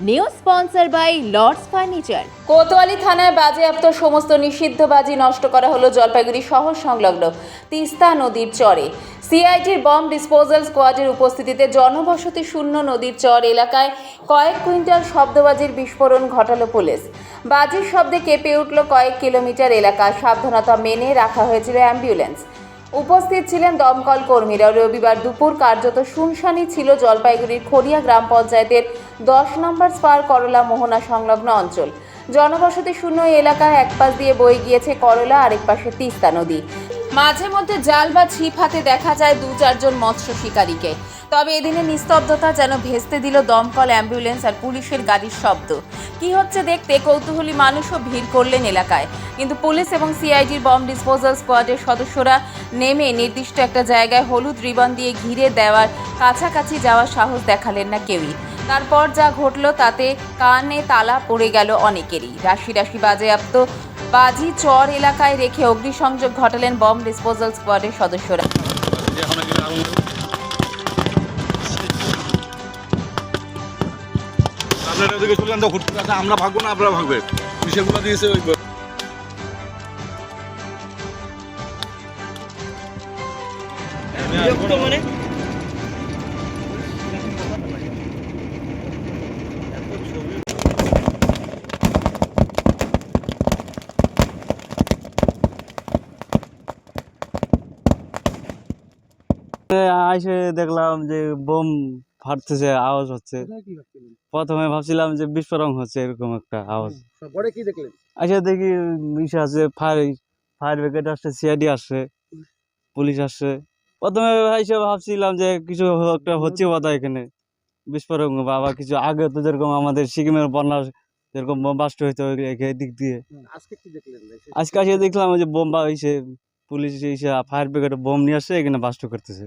New sponsor by Lords furniture Kotwali থানায় বাজে বাজেয়াপ্ত সমস্ত নিষিদ্ধ বাজি নষ্ট করা হলো জলপাইগুড়ি শহর সংলগ্ন তিস্তা নদীর চরে। সিআইটির বম ডিসপোজাল স্কোয়াডের উপস্থিতিতে জনবসতি শূন্য নদীর চর এলাকায় কয়েক কুইন্টাল শব্দবাজির বিস্ফোরণ ঘটালো পুলিশ। বাজির শব্দে কেঁপে উঠল কয়েক কিলোমিটার এলাকা। সাবধানতা মেনে রাখা হয়েছিল অ্যাম্বুলেন্স। উপস্থিত ছিলেন দমকল কর্মীরা। রবিবার দুপুর কার্যত শুনশানি ছিল জলপাইগুড়ির খড়িয়া গ্রাম পঞ্চায়েতের দশ নম্বর স্পার করলা মোহনা সংলগ্ন অঞ্চল। জনবসতি শূন্য এলাকার এক পাশ দিয়ে বয়ে গিয়েছে করলা, আরেক পাশে তিস্তা নদী। মাঝে মধ্যে জাল বা ছিপ হাতে দেখা যায় দু চারজন মৎস্য শিকারীকে। তবে এদিনে নিস্তব্ধতা যেন ভেস্তে দিল দমকল অ্যাম্বুলেন্স আর পুলিশের গাড়ির শব্দ। কি হচ্ছে দেখতে কৌতূহলী মানুষও ভিড় করলেন এলাকায়। কিন্তু পুলিশ এবং সিআইডির বম ডিসপোজাল স্কোয়াডের সদস্যরা নেমে নির্দিষ্ট একটা জায়গায় হলুদ রিবন দিয়ে ঘিরে দেওয়ার কাছাকাছি যাওয়ার সাহস দেখালেন না কেউই। তারপর যা ঘটলো তাতে কানে তালা পড়ে গেল অনেকেরই। রাশি রাশি বাজেয়াপ্ত বাজি চর এলাকায় রেখে অগ্নিসংযোগ ঘটালেন বম ডিসপোজাল স্কোয়াডের সদস্যরা। আপনারা চললেন তো ঘুরতে আসে, আমরা ভাগবো না আপনারা সেগুলো দিয়েছে ওই আইসে দেখলাম যে বোম ফাটতেছে আওয়াজ হচ্ছে প্রথমে ভাবছিলাম যে বিস্ফোরণ হচ্ছে এরকম একটা আওয়াজ। পরে কি দেখলেন? আইসে দেখি ইসে আছে ফায়ার ফায়ার ব্রিগেড আসছে সিআইডি আসছে পুলিশ? আসছে। প্রথমে আইসে ভাবছিলাম যে কিছু একটা হচ্ছে কথা এখানে বিস্ফোরণ বা আবার কিছু আগে তো যেরকম আমাদের সিকিমের বন্যা যেরকম বোম বাস্ট হইতো দিক দিয়ে। আজকে কি দেখলেন? আজকে আসে দেখলাম যে বোম বা ইসে পুলিশ এসে ফায়ার ব্রিগেড বোম নিয়ে আসছে এখানে বাস্ট করতেছে।